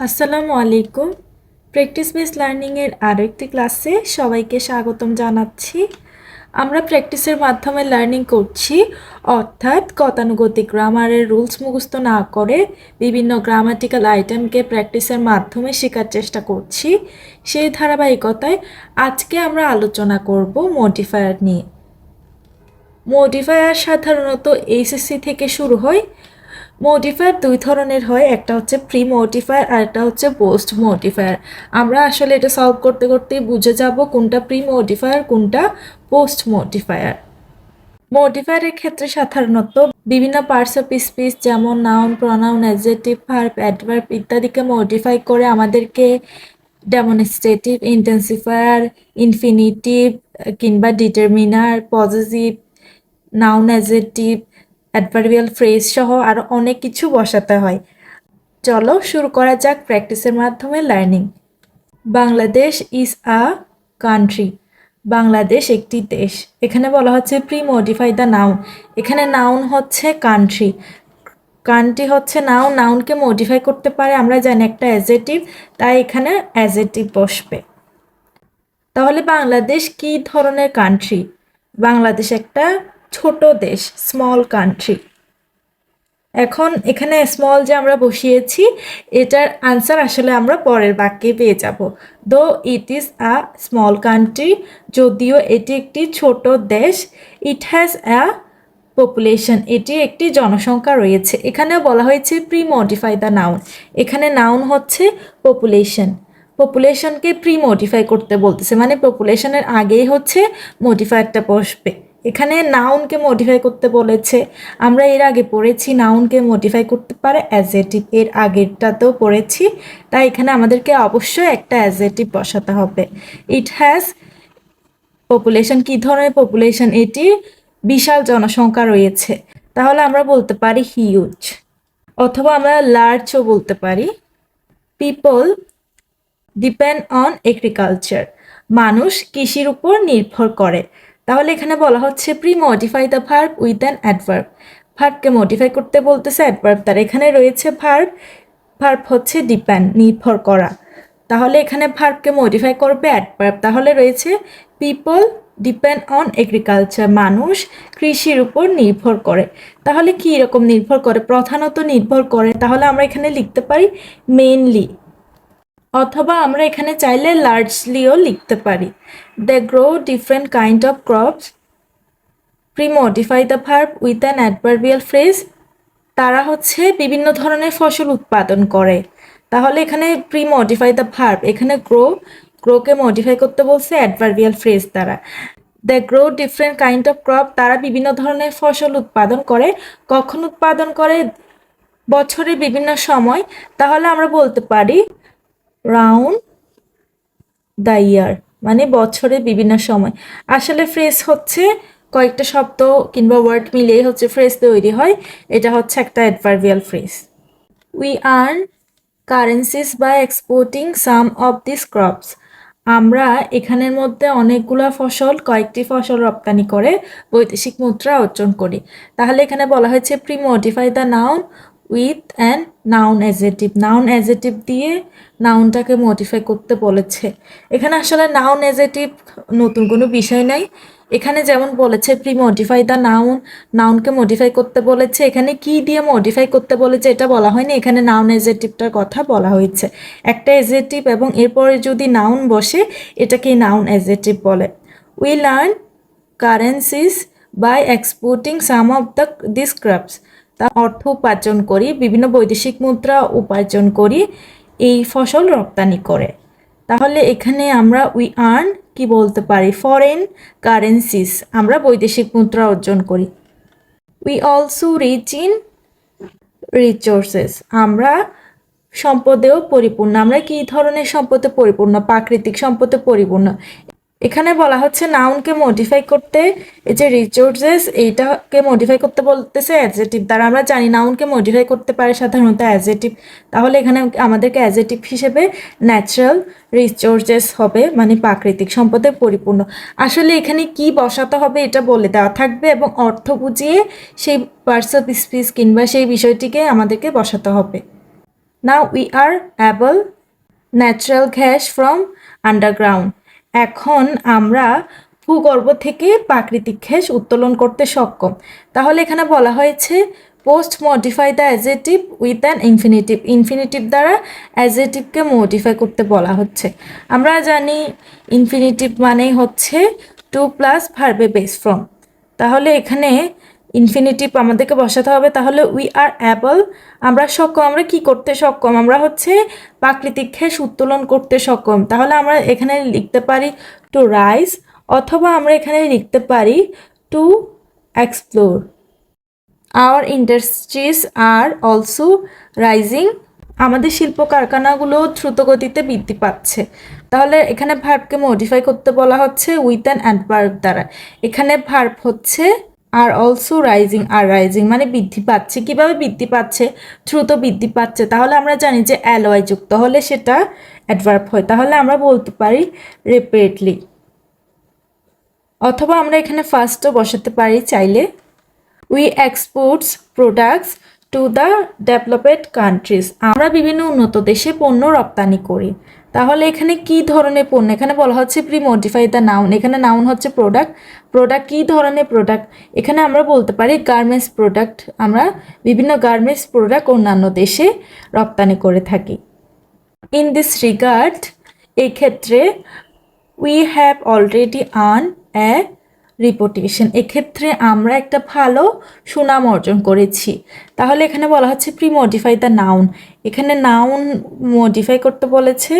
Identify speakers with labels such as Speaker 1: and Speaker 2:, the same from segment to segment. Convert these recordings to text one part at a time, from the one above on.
Speaker 1: আসসালামু আলাইকুম। Practice base লার্নিংয়ের আরও একটি ক্লাসে সবাইকে স্বাগতম জানাচ্ছি। আমরা প্র্যাকটিসের মাধ্যমে লার্নিং করছি, অর্থাৎ গতানুগতিক গ্রামারের রুলস মুখস্থ না করে বিভিন্ন গ্রামাটিক্যাল আইটেমকে প্র্যাকটিসের মাধ্যমে শেখার চেষ্টা করছি। সেই ধারাবাহিকতায় আজকে আমরা আলোচনা করব মডিফায়ার নিয়ে। মডিফায়ার সাধারণত এইচএসসি থেকে শুরু হয় মডিফায়ার দুই ধরনের হয়, একটা হচ্ছে প্রি মডিফায়ার আর একটা হচ্ছে পোস্ট মডিফায়ার আমরা আসলে এটা সলভ করতে করতেই বুঝে যাব কোনটা প্রি মডিফায়ার কোনটা পোস্ট মডিফায়ার মডিফায়ারের ক্ষেত্রে সাধারণত বিভিন্ন পার্টস অফ স্পিচ যেমন noun pronoun adjective verb adverb ইত্যাদিকে মডিফাই করে আমাদেরকে ডেমনস্ট্রেটিভ ইন্টেন্সিফায়ার ইনফিনিটিভ কিংবা determiner positive noun adjective adverbial phrase সহ আরও অনেক কিছু বসাতে হয়। চলো শুরু করা যাক প্র্যাকটিসের মাধ্যমে learning Bangladesh is a country Bangladesh একটি দেশ। এখানে বলা হচ্ছে প্রি মডিফাই দ্য নাউন এখানে নাউন হচ্ছে কান্ট্রি কান্ট্রি হচ্ছে নাউন নাউনকে মডিফাই করতে পারে, আমরা জানি একটা অ্যাজেটিভ তাই এখানে অ্যাজেটিভ বসবে। তাহলে বাংলাদেশ কি ধরনের কান্ট্রি বাংলাদেশ একটা ছোট দেশ স্মল কান্ট্রি এখন এখানে স্মল যে আমরা বসিয়েছি, এটার আনসার আসলে আমরা পরের বাক্যে পেয়ে যাব। Though it is a small country যদিও এটি একটি ছোট দেশ ইট হ্যাজ আ পপুলেশন এটি একটি জনসংখ্যা রয়েছে। এখানেও বলা হয়েছে প্রি মডিফাই দ্য নাউন এখানে নাউন হচ্ছে পপুলেশন পপুলেশনকে প্রি মডিফাই করতে বলতেছে। মানে পপুলেশনের আগেই হচ্ছে মডিফায়ারটা বসবে এখানে নাউনকে মডিফাই করতে বলেছে। আমরা এর আগে পড়েছি নাউনকে মডিফাই করতে পারে অ্যাজেটিভ এর আগেরটাতেও পড়েছি, তাই এখানে আমাদেরকে অবশ্যই একটা অ্যাজেটিভ বসাতে হবে। ইট হ্যাজ পপুলেশন কী ধরনের পপুলেশন এটি বিশাল জনসংখ্যা রয়েছে। তাহলে আমরা বলতে পারি হিউজ অথবা আমরা লার্জও বলতে পারি। পিপল ডিপেন্ড অন এগ্রিকালচার মানুষ কৃষির উপর নির্ভর করে। তাহলে এখানে বলা হচ্ছে pre modify the verb with an adverb ভার্বকে modify করতে বলতেছে অ্যাডভার্ব তার এখানে রয়েছে ভার্ব ভার্ব হচ্ছে ডিপেন্ড নির্ভর করা। তাহলে এখানে ভার্বকে মডিফাই করবে অ্যাডভার্ব তাহলে রয়েছে পিপল ডিপেন্ড অন এগ্রিকালচার মানুষ কৃষির উপর নির্ভর করে। তাহলে কী রকম নির্ভর করে? প্রধানত নির্ভর করে, তাহলে আমরা এখানে লিখতে পারি মেনলি অথবা আমরা এখানে চাইলে লার্জলিও লিখতে পারি। They grow different kind of crops premodify the verb with an adverbial phrase তারা হচ্ছে বিভিন্ন ধরনের ফসল উৎপাদন করে। তাহলে এখানে প্রিমোডিফাই দ্য ভার্ব এখানে গ্রো গ্রোকে মডিফাই করতে বলছে অ্যাডভার্বিয়াল ফ্রেজ দ্বারা the grow different kind of crop তারা বিভিন্ন ধরনের ফসল উৎপাদন করে। কখন উৎপাদন করে? বছরের বিভিন্ন সময়। তাহলে আমরা বলতে পারি রাউন্ড দ্য ইয়ার মানে বছরের বিভিন্ন সময়। আসলে ফ্রেজ হচ্ছে কয়েকটা শব্দ কিংবা ওয়ার্ড মিলিয়ে হচ্ছে ফ্রেজ তৈরি হয়। এটা হচ্ছে একটা adverbial phrase we earn currencies by exporting some of this crops আমরা এখানের মধ্যে অনেকগুলো ফসল, কয়েকটি ফসল রপ্তানি করে বৈদেশিক মুদ্রা অর্জন করি। তাহলে এখানে বলা হয়েছে pre modify the noun with and noun adjective noun adjective দিয়ে নাউনটাকে মডিফাই করতে বলেছে। এখানে আসলে নাউন অ্যাজেটিভ নতুন কোনো বিষয় নাই। এখানে যেমন বলেছে প্রি মডিফাই দ্য নাউন নাউনকে মডিফাই করতে বলেছে। এখানে কি দিয়ে মডিফাই করতে বলেছে এটা বলা হয়নি। এখানে নাউন এজেটিভটার কথা বলা হয়েছে। একটা এজেটিভ এবং এরপরে যদি নাউন বসে, এটাকে নাউন এজেটিভ বলে। We learn currencies by exporting some of the this crops তা অর্থ উপার্জন করি, বিভিন্ন বৈদেশিক মুদ্রা উপার্জন করি, এই ফসল রপ্তানি করে। তাহলে এখানে আমরা উই আর্ন কি বলতে পারি? ফরেন কারেন্সিস আমরা বৈদেশিক মুদ্রা অর্জন করি। We also rich in resources আমরা সম্পদেও পরিপূর্ণ। আমরা কি ধরনের সম্পদে পরিপূর্ণ? প্রাকৃতিক সম্পদে পরিপূর্ণ। এখানে বলা হচ্ছে নাউনকে মডিফাই করতে এই যে রিসোর্সেস এইটাকে মডিফাই করতে বলতেছে অ্যাজেটিভ দ্বারা। আমরা জানি নাউনকে মডিফাই করতে পারে সাধারণত অ্যাজেটিভ তাহলে এখানে আমাদেরকে অ্যাজেটিভ হিসেবে ন্যাচারাল রিসোর্সেস হবে মানে প্রাকৃতিক সম্পদে পরিপূর্ণ। আসলে এখানে কি বসাতে হবে এটা বলে দেওয়া থাকবে এবং অর্থ বুঝিয়ে সেই পার্টস অফ স্পিচ কিংবা সেই বিষয়টিকে আমাদেরকে বসাতে হবে। Now we are able natural gas from underground এখন আমরা ভূগর্ভ থেকে প্রাকৃতিক গ্যাস উত্তোলন করতে সক্ষম। তাহলে এখানে বলা হয়েছে post modify the adjective with an infinitive infinitive দ্বারা অ্যাজেটিভকে মডিফাই করতে বলা হচ্ছে। আমরা জানি ইনফিনিটিভ মানেই হচ্ছে টু প্লাস ভার্বে বেস ফ্রম তাহলে এখানে ইনফিনিটিভ আমাদেরকে বসাতে হবে, তাহলে উই আর অ্যাবল আমরা সক্ষম, আমরা কি করতে সক্ষম? আমরা হচ্ছে প্রাকৃতিক গ্যাস উত্তোলন করতে সক্ষম। তাহলে আমরা এখানে লিখতে পারি টু রাইজ অথবা আমরা এখানে লিখতে পারি to explore our industries are also rising আমাদের শিল্প কারখানাগুলো দ্রুত গতিতে বৃদ্ধি পাচ্ছে। তাহলে এখানে ভার্বকে মডিফাই করতে বলা হচ্ছে উইথ অ্যান অ্যাডভার্ব দ্বারা। এখানে ভার্ব হচ্ছে are also rising are rising মানে বৃদ্ধি পাচ্ছে। কীভাবে বৃদ্ধি পাচ্ছে? দ্রুত বৃদ্ধি পাচ্ছে। তাহলে আমরা জানি যে অ্যালয় যুক্ত হলে সেটা অ্যাডভার্ব হয়। তাহলে আমরা বলতে পারি রেপিডলি অথবা আমরা এখানে ফার্স্টও বসাতে পারি চাইলে। We exports products to the developed countries আমরা বিভিন্ন উন্নত দেশে পণ্য রপ্তানি করি। তাহলে এখানে কি ধরনের পণ্য? এখানে বলা হচ্ছে প্রি মডিফাই দ্য নাউন এখানে নাউন হচ্ছে প্রোডাক্ট প্রোডাক্ট কী ধরনের প্রোডাক্ট এখানে আমরা বলতে পারি গার্মেন্টস প্রোডাক্ট আমরা বিভিন্ন গার্মেন্টস প্রোডাক্ট অন্যান্য দেশে রপ্তানি করে থাকি। ইন দিস রিগার্ড এক্ষেত্রে we have already earn a reputation এক্ষেত্রে আমরা একটা ভালো সুনাম অর্জন করেছি। তাহলে এখানে বলা হচ্ছে প্রি মডিফাই দ্য নাউন এখানে নাউন মডিফাই করতে বলেছে,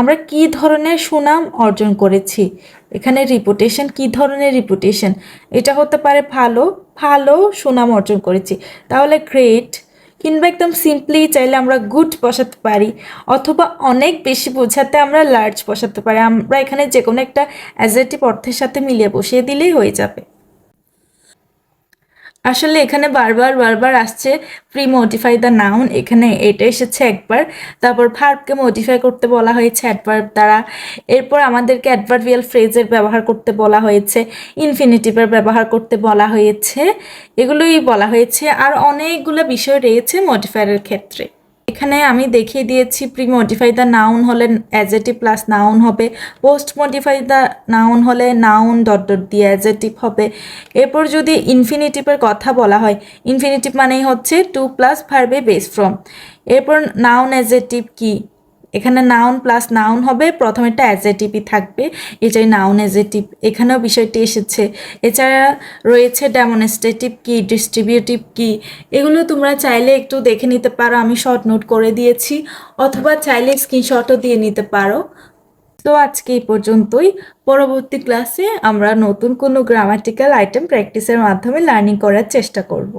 Speaker 1: আমরা কি ধরনের সুনাম অর্জন করেছি? এখানে রিপুটেশন কি ধরনের রিপুটেশন এটা হতে পারে ভালো ভালো সুনাম অর্জন করেছি। তাহলে গ্রেট কিংবা একদম সিম্পলি চাইলে আমরা গুড বসাতে পারি, অথবা অনেক বেশি বোঝাতে আমরা লার্জ বসাতে পারি। আমরা এখানে যে কোনো একটা অ্যাজেটিভ অর্থের সাথে মিলিয়ে বসিয়ে দিলেই হয়ে যাবে। আসলে এখানে বারবার বারবার আসছে প্রি মডিফাই দ্য নাউন এখানে এটা এসেছে একবার, তারপর ভার্বকে মডিফাই করতে বলা হয়েছে অ্যাডভার্ব দ্বারা। এরপর আমাদেরকে অ্যাডভার্বিয়াল ফ্রেজের ব্যবহার করতে বলা হয়েছে ইনফিনিটিভের ব্যবহার করতে বলা হয়েছে। এগুলোই বলা হয়েছে, আর অনেকগুলো বিষয় রয়েছে মডিফায়ারের ক্ষেত্রে। এখানে আমি দেখিয়ে দিয়েছি প্রি মডিফাই দ্য নাউন হলে অ্যাজেটিভ প্লাস নাউন হবে পোস্ট মডিফাই দ্য নাউন হলে নাউন ডট ডট দিয়ে অ্যাজেটিভ হবে। এরপর যদি ইনফিনিটিভের কথা বলা হয় ইনফিনিটিভ মানেই হচ্ছে টু প্লাস ফার্বে বেস ফ্রম এরপর নাউন অ্যাজেটিভ কি? এখানে নাউন প্লাস নাউন হবে প্রথমে একটা অ্যাজেটিভই থাকবে এটাই নাউন অ্যাজেটিভ এখানেও বিষয়টি এসেছে। এছাড়া রয়েছে ডেমনস্ট্রেটিভ কি ডিস্ট্রিবিউটিভ কি, এগুলো তোমরা চাইলে একটু দেখে নিতে পারো, আমি শর্ট নোট করে দিয়েছি, অথবা চাইলে স্ক্রিনশটও দিয়ে নিতে পারো। তো আজকে এই পর্যন্তই, পরবর্তী ক্লাসে আমরা নতুন কোনো গ্রামাটিক্যাল আইটেম প্র্যাকটিসের মাধ্যমে লার্নিং করার চেষ্টা করব।